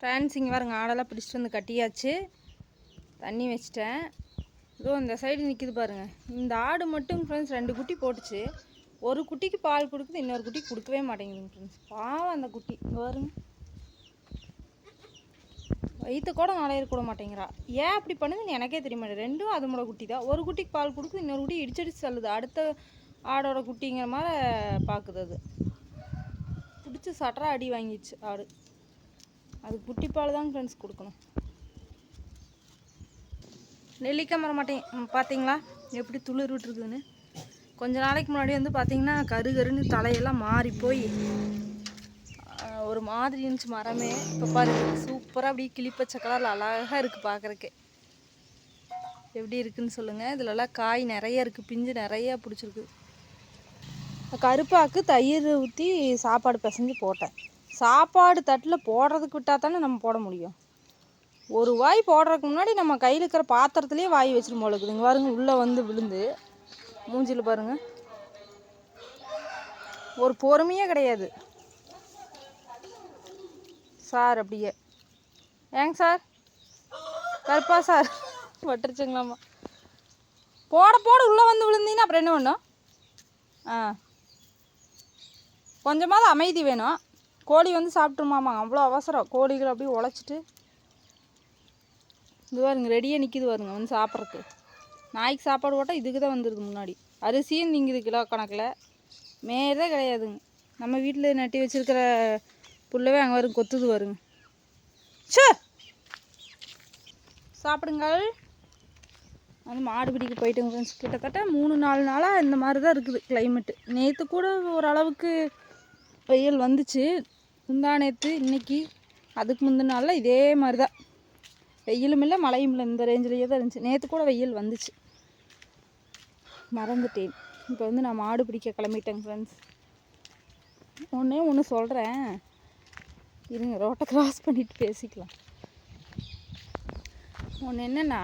Friends இங்கே பாருங்க ஆடெல்லாம் பிடிச்சிட்டு வந்து கட்டியாச்சு. தண்ணி வச்சிட்டேன். இதோ இந்த சைடு நிற்கிது பாருங்கள் இந்த ஆடு மட்டும் ஃப்ரெண்ட்ஸ் ரெண்டு குட்டி போட்டுச்சு. ஒரு குட்டிக்கு பால் கொடுக்குது இன்னொரு குட்டி கொடுக்கவே மாட்டேங்குதுங்க ஃப்ரெண்ட்ஸ் பாவம் அந்த குட்டி. பாருங்க. வயிற்று கூட நுழையிற கூட மாட்டேங்கிறா. ஏன் அப்படி பண்ணுதுன்னு எனக்கே தெரிய மாட்டேன் ரெண்டும் அது மூட குட்டி தான் ஒரு குட்டிக்கு பால் கொடுக்குது இன்னொரு குட்டி இடிச்சடிச்சு தள்ளுது அடுத்த ஆடோட குட்டிங்கிற மாதிரி பார்க்குது அது. பிடிச்சி சட்டரா அடி வாங்கிடுச்சு ஆடு. அது குட்டிப்பால் தான் ஃப்ரெண்ட்ஸ் கொடுக்கணும். நெல்லிக்காய் மரம் மாட்டேன். பார்த்தீங்களா எப்படி துளிர் விட்டுருக்குதுன்னு கொஞ்ச நாளைக்கு முன்னாடி வந்து பார்த்தீங்கன்னா கரு கருன்னு தலையெல்லாம் மாறி போய் ஒரு மாதிரி இருந்துச்சு மரமே. இப்போ பாருங்க சூப்பராக அப்படியே கிளிப்பச்சை கலரில் அழகாக இருக்குது பார்க்குறக்கு எப்படி இருக்குன்னு சொல்லுங்கள் இதுலலாம் காய் நிறைய இருக்குது பிஞ்சு நிறைய பிடிச்சிருக்கு. கருப்பாக்கு தயிர் ஊற்றி சாப்பாடு பிசைஞ்சு போட்டேன். சாப்பாடு தட்டில் போடுறதுக்கு விட்டால் தானே நம்ம போட முடியும். ஒரு வாய் போடுறதுக்கு முன்னாடி நம்ம கையில் இருக்கிற பாத்திரத்துலேயே வாய் வச்சிரும் போல இருக்குது. இங்கே பாருங்க உள்ளே வந்து விழுந்து. மூஞ்சில் பாருங்கள் ஒரு பொறுமையே கிடையாது. சார் அப்படியே. ஏங்க சார்? கருப்பா சார்? வட்டுருச்சுங்களாம்மா போட போட உள்ளே வந்து விழுந்தீங்கன்னா அப்புறம் என்ன பண்ணும்? ஆ. கொஞ்சமாவது அமைதி வேணும். கோழி வந்து சாப்பிட்ருமாமா அவ்வளோ அவசரம். கோழிகள் அப்படியே உழைச்சிட்டு. இது பாருங்க ரெடியாக நிற்கிது பாருங்க வந்து சாப்பிட்றதுக்கு. நாய்க்கு சாப்பாடு போட்டால் இதுக்கு தான் வந்துருக்கு முன்னாடி. அரிசியும் நீங்குது கிலோ கணக்கில். மேலே கிடையாதுங்க. நம்ம வீட்டில் நட்டி வச்சிருக்கிற புல்லவே அங்கே வரும் கொத்துது வருங்க சே சாப்பிடுங்கள். வந்து மாடு பிடிக்க போயிட்டுங்க ஃப்ரெண்ட்ஸ் கிட்டத்தட்ட மூணு நாலு நாளாக இந்த மாதிரி தான் இருக்குது கிளைமேட்டு நேற்று கூட ஓரளவுக்கு வெயில் வந்துச்சு. முந்தா நேற்று இன்னைக்கு அதுக்கு முந்தின நாளில் இதே மாதிரி தான் வெயிலும் இல்லை மழையும் இல்லை. இந்த ரேஞ்சிலேயே தான் இருந்துச்சு. நேற்று கூட வெயில் வந்துச்சு. மறந்துட்டேன். இப்போ வந்து நான் மாடு பிடிக்க கிளம்பிட்டேங்க ஃப்ரெண்ட்ஸ் ஒன்றே ஒன்று சொல்கிறேன் இருங்க ரோட்டை க்ராஸ் பண்ணிட்டு பேசிக்கலாம். ஒன்று என்னென்னா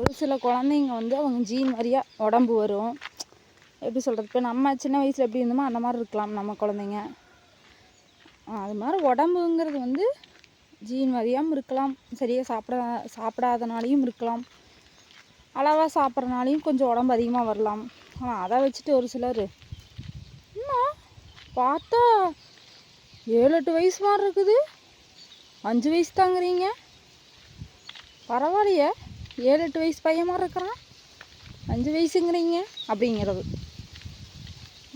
ஒரு சில குழந்தைங்க வந்து அவங்க ஜீன் மாதிரியாக உடம்பு வரும். எப்படி சொல்கிறது இப்போ நம்ம சின்ன வயசில் எப்படி இருந்தோமோ அந்த மாதிரி இருக்கலாம் நம்ம குழந்தைங்க. அது மாதிரி உடம்புங்கிறது வந்து ஜீன் மாதிரியாகவும் இருக்கலாம். சரியாக சாப்பிட சாப்பிடாதனாலையும் இருக்கலாம். அளவாக சாப்பிட்றனாலையும் கொஞ்சம் உடம்பு அதிகமாக வரலாம். ஆனால் அதை வச்சுட்டு ஒரு சிலர் என்ன? பார்த்தா ஏழு எட்டு வயசு மாதிரி இருக்குது. அஞ்சு வயசு தாங்கிறீங்க. பரவாயில்லையே. ஏழு எட்டு வயசு பையன் மாதிரி இருக்கிறான். அஞ்சு வயசுங்கிறீங்க அப்படிங்கிறது.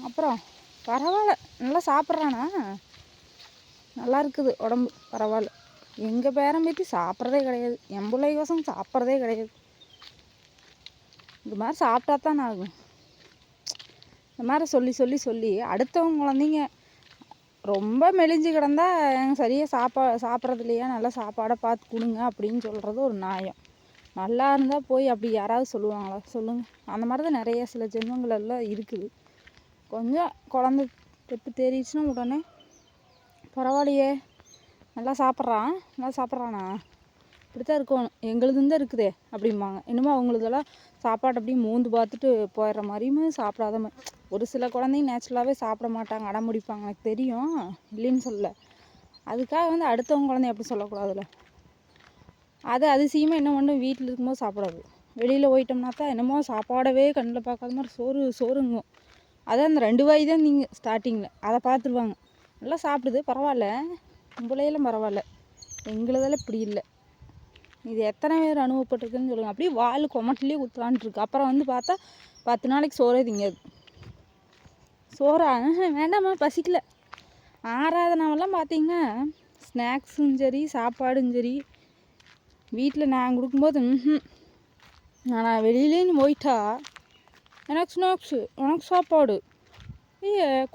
அப்புறம் பரவாயில்ல. நல்லா சாப்பிட்றானா? நல்லா இருக்குது உடம்பு பரவாயில்ல. எங்கள் பேரன் பேத்தி சாப்பிட்றதே கிடையாது. என் பிள்ளை கோசம் சாப்பிட்றதே கிடையாது. இது மாதிரி சாப்பிட்டா தான் ஆகும். இந்த மாதிரி சொல்லி சொல்லி சொல்லி அடுத்தவங்க குழந்தைங்க ரொம்ப மெலிஞ்சு கிடந்தா சரியாக சாப்பா சாப்பிட்றது இல்லையா? நல்லா சாப்பாடை பார்த்து கொடுங்க அப்படின்னு சொல்கிறது ஒரு நியாயம். நல்லா இருந்தால் போய் அப்படி யாராவது சொல்லுவாங்களா? சொல்லுங்கள் அந்த மாதிரி தான் நிறைய சில ஜென்மங்கள் எல்லாம் இருக்குது. கொஞ்சம் குழந்த தெப்பு தேறிடுச்சுன்னா உடனே பரவாயில்லையே. நல்லா சாப்பிட்றான். நல்லா சாப்பிட்றானா? இப்படி தான் இருக்கணும். எங்களுது தான் இருக்குதே அப்படிம்பாங்க. என்னமோ அவங்களுதெல்லாம் சாப்பாடு அப்படியே மூந்து பார்த்துட்டு போயிடுற மாதிரியுமே சாப்பிடாத மாதிரி ஒரு சில குழந்தைங்க நேச்சுரலாகவே சாப்பிட மாட்டாங்க அடம் முடிப்பாங்க எனக்கு தெரியும். இல்லைன்னு சொல்லலை. அதுக்காக வந்து அடுத்தவங்க குழந்தைய அப்படி சொல்லக்கூடாதுல்ல. அது அதிசயமாக என்ன பண்ணும் வீட்டில் இருக்கும்போது சாப்பிடாது. வெளியில் போயிட்டோம்னா தான் என்னமோ சாப்பாடவே கண்ணில் பார்க்காத மாதிரி சோறு சோறுங்கும். அதான் அந்த ரெண்டு வாய் தான் நீங்கள் ஸ்டார்டிங்கில் அதை பார்த்துருவாங்க. நல்லா சாப்பிடுது பரவாயில்ல. உங்களையெல்லாம் பரவாயில்ல. எங்களுதெல்லாம் இப்படி இல்லை. இது எத்தனை பேர் அனுபவப்பட்டிருக்குன்னு சொல்லுங்கள் அப்படியே வால் கொமட்டிலே குத்துலான்ட்ருக்கு. அப்புறம் வந்து பார்த்தா பத்து நாளைக்கு சோறே திங்காது. சோறா வேண்டாமா வேண்டாம்மா பசிக்கல. ஆராதனாவெல்லாம் பார்த்தீங்கன்னா ஸ்நாக்ஸும் சரி சாப்பாடும் சரி வீட்டில் நான் கொடுக்கும்போது நான் வெளியிலேன்னு போயிட்டா எனக்கு ஸ்நாக்ஸு உனக்கு சாப்பாடு.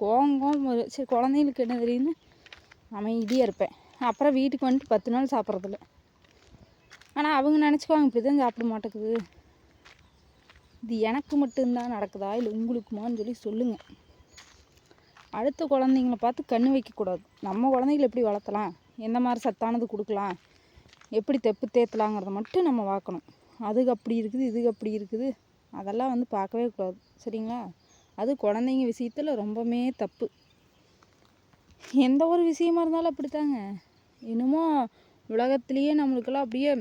கோவம் கோவம் வரும். சரி குழந்தைங்களுக்கு என்ன தெரியுன்னு அமைதியாக இருப்பேன். அப்புறம் வீட்டுக்கு வந்துட்டு பத்து நாள் சாப்பிட்றதில்ல. ஆனால் அவங்க நினச்சிக்குவாங்க இப்படி தான் சாப்பிட மாட்டேங்குது. இது எனக்கு மட்டும்தான் நடக்குதா? இல்லை உங்களுக்குமான்னு சொல்லி சொல்லுங்கள் அடுத்த குழந்தைங்கள பார்த்து கண்ணு வைக்கக்கூடாது. நம்ம குழந்தைங்கள எப்படி வளர்த்தலாம்? எந்த மாதிரி சத்தானது கொடுக்கலாம்? எப்படி தெப்பு தேத்தலாங்கிறத மட்டும் நம்ம பார்க்கணும். அதுக்கு அப்படி இருக்குது இதுக்கு அப்படி இருக்குது. அதெல்லாம் வந்து பார்க்கவே கூடாது. சரிங்களா? அது குழந்தைங்க விஷயத்தில் ரொம்பவுமே தப்பு. எந்த ஒரு விஷயமா இருந்தாலும் அப்படித்தாங்க. என்னமோ உலகத்துலேயே நம்மளுக்கெல்லாம் அப்படியே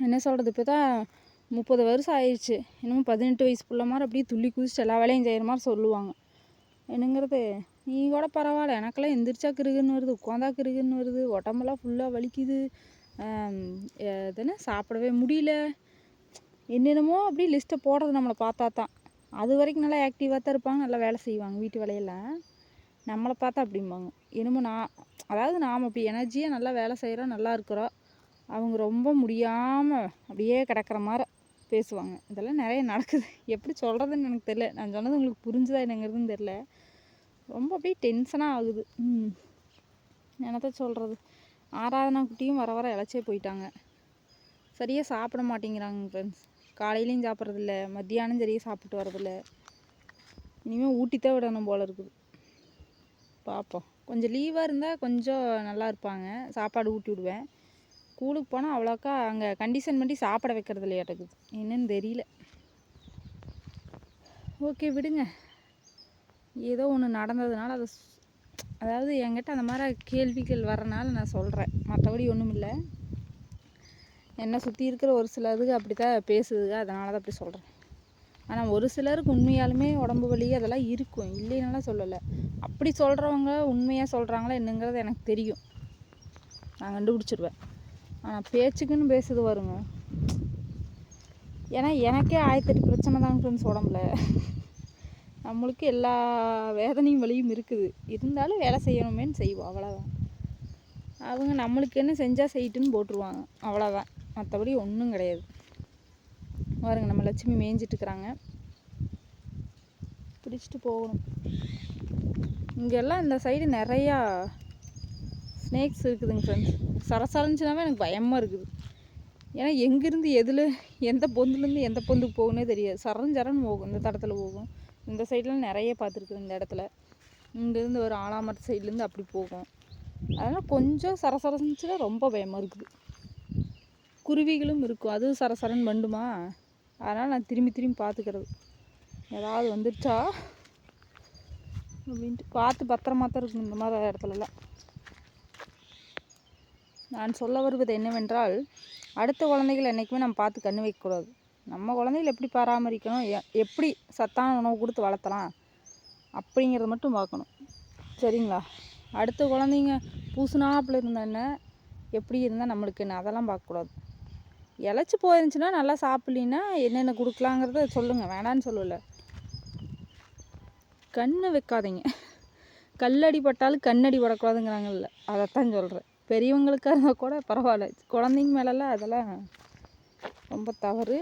என்ன சொல்கிறது இப்போ தான் முப்பது வருஷம் ஆயிடுச்சு. இன்னமும் பதினெட்டு வயசு பிள்ளை மாதிரி அப்படியே துள்ளி குதிச்சு எல்லா வேலையும் செய்கிற மாதிரி சொல்லுவாங்க. என்னங்கிறது நீ கூட பரவாயில்ல எனக்கெல்லாம் எந்திரிச்சா கிருகுன்னு வருது உட்காந்தா கிருகுன்னு வருது உடம்பெல்லாம் ஃபுல்லாக வலிக்குது. எதுனா சாப்பிடவே முடியல. என்னென்னமோ அப்படியே லிஸ்ட்டை போடுறது நம்மளை பார்த்தா தான் அது வரைக்கும் நல்லா ஆக்டிவாக தான் இருப்பாங்க நல்லா வேலை செய்வாங்க வீட்டு வேலையெல்லாம் நம்மளை பார்த்தா அப்படிம்பாங்க. என்னமோ நான் அதாவது நாம் அப்படி எனர்ஜியாக நல்லா வேலை செய்கிறோம் நல்லா இருக்கிறோம் அவங்க ரொம்ப முடியாமல் அப்படியே கிடக்கிற மாதிரி பேசுவாங்க. இதெல்லாம் நிறைய நடக்குது. எப்படி சொல்கிறதுன்னு எனக்கு தெரில நான் சொன்னது உங்களுக்கு புரிஞ்சுதா என்னங்கிறதுன்னு தெரில ரொம்ப அப்படியே டென்ஷனாக ஆகுது. ம். என்னத்த சொல்கிறது ஆராதனா குட்டியும் வர வர இழைச்சே போயிட்டாங்க. சரியாக சாப்பிட மாட்டேங்கிறாங்க ஃப்ரெண்ட்ஸ் காலையிலையும் சாப்பிட்றதில்ல மத்தியானம் சரியாக சாப்பிட்டு வரதில்ல இனிமேல் ஊட்டித்தான் விடணும் போல் இருக்குது. பார்ப்போம் கொஞ்சம் லீவாக இருந்தால் கொஞ்சம் நல்லா இருப்பாங்க. சாப்பாடு ஊட்டி விடுவேன். ஸ்கூலுக்கு போனால் அவ்வளோக்கா அங்கே கண்டிஷன் பண்ணி சாப்பிட வைக்கிறது இல்லையாட்டுக்குது என்னன்னு தெரியல. ஓகே விடுங்க. ஏதோ ஒன்று நடந்ததுனால அதை அதாவது என்கிட்ட அந்த மாதிரி கேள்விகள் வரனால நான் சொல்கிறேன் மற்றபடி ஒன்றும் இல்லை என்னை சுற்றி இருக்கிற ஒரு சிலருக்கு அப்படி தான் பேசுதுங்க அதனால தான் அப்படி சொல்கிறேன் ஆனால் ஒரு சிலருக்கு உண்மையாலுமே உடம்பு வலி அதெல்லாம் இருக்கும். இல்லைன்னாலாம் சொல்லலை. அப்படி சொல்கிறவங்க உண்மையாக சொல்கிறாங்களா என்னங்கிறது எனக்கு தெரியும். நான் கண்டுபிடிச்சிருவேன். ஆனால் பேச்சுக்குன்னு பேசுது வருங்க ஏன்னா எனக்கே ஆயிரத்தெட்டு பிரச்சனை தான் ஃப்ரெண்ட்ஸ் உடம்புல. நம்மளுக்கு எல்லா வேதனையும் வலியும் இருக்குது. இருந்தாலும் வேலை செய்யணுமேன்னு செய்வோம். அவ்வளோதான் அவங்க நம்மளுக்கு என்ன செஞ்சால் செய்யட்டுன்னு போட்டுருவாங்க. அவ்வளோதான் மற்றபடி ஒன்றும் கிடையாது. பாருங்க நம்ம லட்சுமி மேய்ஞ்சிட்டு இருக்கிறாங்க பிடிச்சிட்டு போகணும். இங்கெல்லாம் இந்த சைடு நிறையா ஸ்னேக்ஸ் இருக்குதுங்க ஃப்ரெண்ட்ஸ் சரசரஞ்சுனாவே எனக்கு பயமாக இருக்குது. ஏன்னா எங்கேருந்து எதில் எந்த பொந்துலேருந்து எந்த பொந்துக்கு போகுன்னே தெரியாது. சரஞ்சரன்னு போகும் இந்த தடத்தில் போகும். இந்த சைட்லாம் நிறைய பார்த்துருக்குது இந்த இடத்துல. இங்கேருந்து ஒரு ஆலாமரத்து சைட்லேருந்து அப்படி போகும். அதனால் கொஞ்சம் சரசரஞ்சுனா ரொம்ப பயமாக இருக்குது. குருவிகளும் இருக்கும். அதுவும் சரசரன்னு வண்டுமா? அதனால் நான் திரும்பி திரும்பி பார்த்துக்கிறது. ஏதாவது வந்துடுச்சா அப்படின்ட்டு பார்த்து பத்திரமா தான் இருக்கணும் இந்த மாதிரி இடத்துலலாம். நான் சொல்ல வருவது என்னவென்றால் அடுத்த குழந்தைகள் என்றைக்குமே நம்ம பார்த்து கண்ணு வைக்கக்கூடாது. நம்ம குழந்தைகள் எப்படி பராமரிக்கணும்? எ- எப்படி சத்தான உணவு கொடுத்து வளர்த்தலாம்? அப்படிங்கிறத மட்டும் பார்க்கணும். சரிங்களா? அடுத்த குழந்தைங்க பூசுனாப்பில் இருந்தேன்னா எப்படி இருந்தால் நம்மளுக்கு என்ன? அதெல்லாம் பார்க்கக்கூடாது. இழைச்சி போயிருந்துச்சுன்னா நல்லா சாப்பிட்லின்னா என்னென்ன கொடுக்கலாங்கிறத சொல்லுங்கள் வேணான்னு சொல்லலை. கண்ணு வைக்காதீங்க. கல்லடி பட்டாலும் கண்ணடி படக்கூடாதுங்கிறாங்கல்ல. அதைத்தான் சொல்கிறேன் பெரியவங்களுக்காக இருந்தால் கூட பரவாயில்ல. குழந்தைங்க மேலெல்லாம் அதெல்லாம் ரொம்ப தவறு.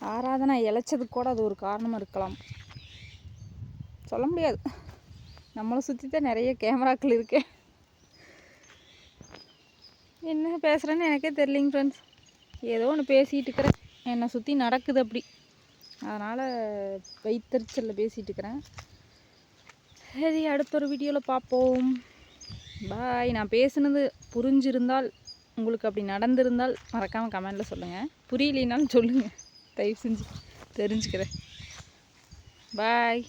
ஆராதனை இழைச்சதுக்கு கூட அது ஒரு காரணமாக இருக்கலாம். சொல்ல முடியாது. நம்மளை சுற்றி தான் நிறைய கேமராக்கள் இருக்கேன் என்ன பேசுகிறேன்னு எனக்கே தெரிலிங்க ஃப்ரெண்ட்ஸ் ஏதோ ஒன்று பேசிகிட்டு இருக்கிறேன். என்னை சுற்றி நடக்குது அப்படி. அதனால் வைத்தறிச்சலில் பேசிகிட்டு இருக்கிறேன். சரி அடுத்த ஒரு வீடியோவில் பார்ப்போம். பாய் நான் பேசுனது புரிஞ்சிருந்தால் உங்களுக்கு அப்படி நடந்திருந்தால் மறக்காமல் கமெண்டில் சொல்லுங்கள் புரியலைனாலும் சொல்லுங்கள் தயவு செஞ்சு தெரிஞ்சுக்கிறேன். பாய்